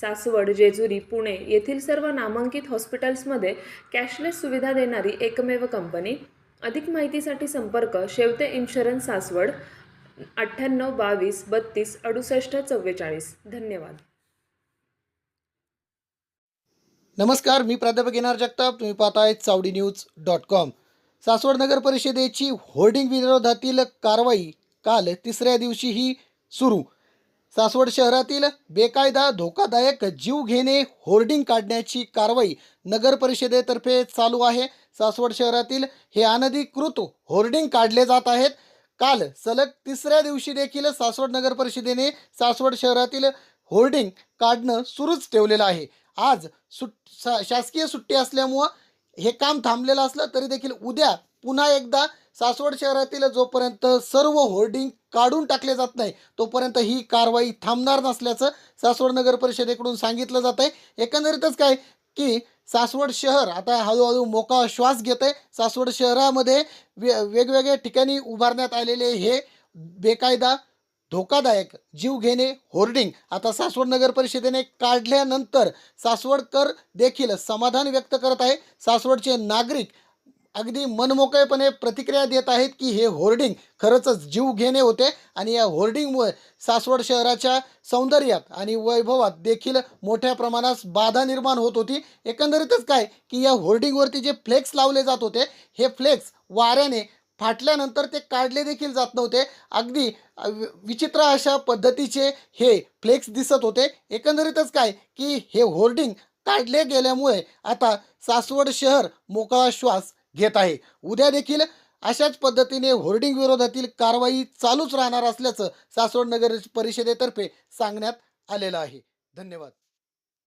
सासवड जेजुरी पुणे येथील सर्व नामांकित हॉस्पिटल्समध्ये कॅशलेस सुविधा देणारी एकमेव कंपनी. अधिक माहितीसाठी संपर्क शेवते इन्शुरन्स सासवड अठ्ठ्याण्णव बावीस बत्तीस अडुसष्ट चव्वेचाळीस. धन्यवाद. नमस्कार मी प्राध्यापक येणार जगताप. तुम्ही पाहताय Chawdi news dot com. Saswad नगर परिषदेची होर्डिंग विरोधातील कारवाई काल तिसऱ्या दिवशीही सुरू. सासवड शहरातील बेकायदा धोकादायक जीव घेणे होर्डिंग काढण्याची कारवाई नगर परिषदेतर्फे चालू आहे. सासवड शहरातील हे अनधिकृत होर्डिंग काढले जात आहेत. काल सलग तिसऱ्या दिवशी देखील सासवड नगर परिषदेने सासवड शहरातील होर्डिंग काढणं सुरूच ठेवलेलं आहे. आज सुट शा शासकीय सुट्टी असल्यामुळं हे काम थांबलेलं असलं तरी देखील उद्या पुन्हा एकदा सासवड शहरातील जोपर्यंत सर्व होर्डिंग काढून टाकले जात नाही तोपर्यंत ही कारवाई थांबणार नसल्याचं सासवड नगर परिषदेकडून सांगितलं जात आहे. एकंदरीतच काय की सासवड शहर आता हळूहळू मोका श्वास घेत आहे. सासवड शहरामध्ये वे वेगवेगळ्या ठिकाणी उभारण्यात आलेले हे बेकायदा धोकादायक जीव घेणे होर्डिंग आता सासवड नगर परिषदेने काढल्यानंतर सासवडकर देखील समाधान व्यक्त करत आहे. सासवडचे नागरिक अगदी मनमोकळेपणे प्रतिक्रिया देत आहेत की हे होर्डिंग खरंच जीव घेणे होते आणि या होर्डिंगमुळे सासवड शहराच्या सौंदर्यात आणि वैभवात देखील मोठ्या प्रमाणात बाधा निर्माण होत होती. एकंदरीतच काय की या होर्डिंगवरती जे फ्लेक्स लावले जात होते हे फ्लेक्स वाऱ्याने फाटल्यानंतर ते काढले देखील जात नव्हते. अगदी वि- विचित्र अशा पद्धतीचे हे फ्लेक्स दिसत होते. एकंदरीतच काय की हे होर्डिंग काढले गेल्यामुळे आता सासवड शहर मोकळा श्वास घेत आहे. उद्या देखील अशाच पद्धतीने होर्डिंग विरोधातील कारवाई चालूच राहणार असल्याचं सासवड नगर परिषदेतर्फे सांगण्यात आलेलं आहे. धन्यवाद.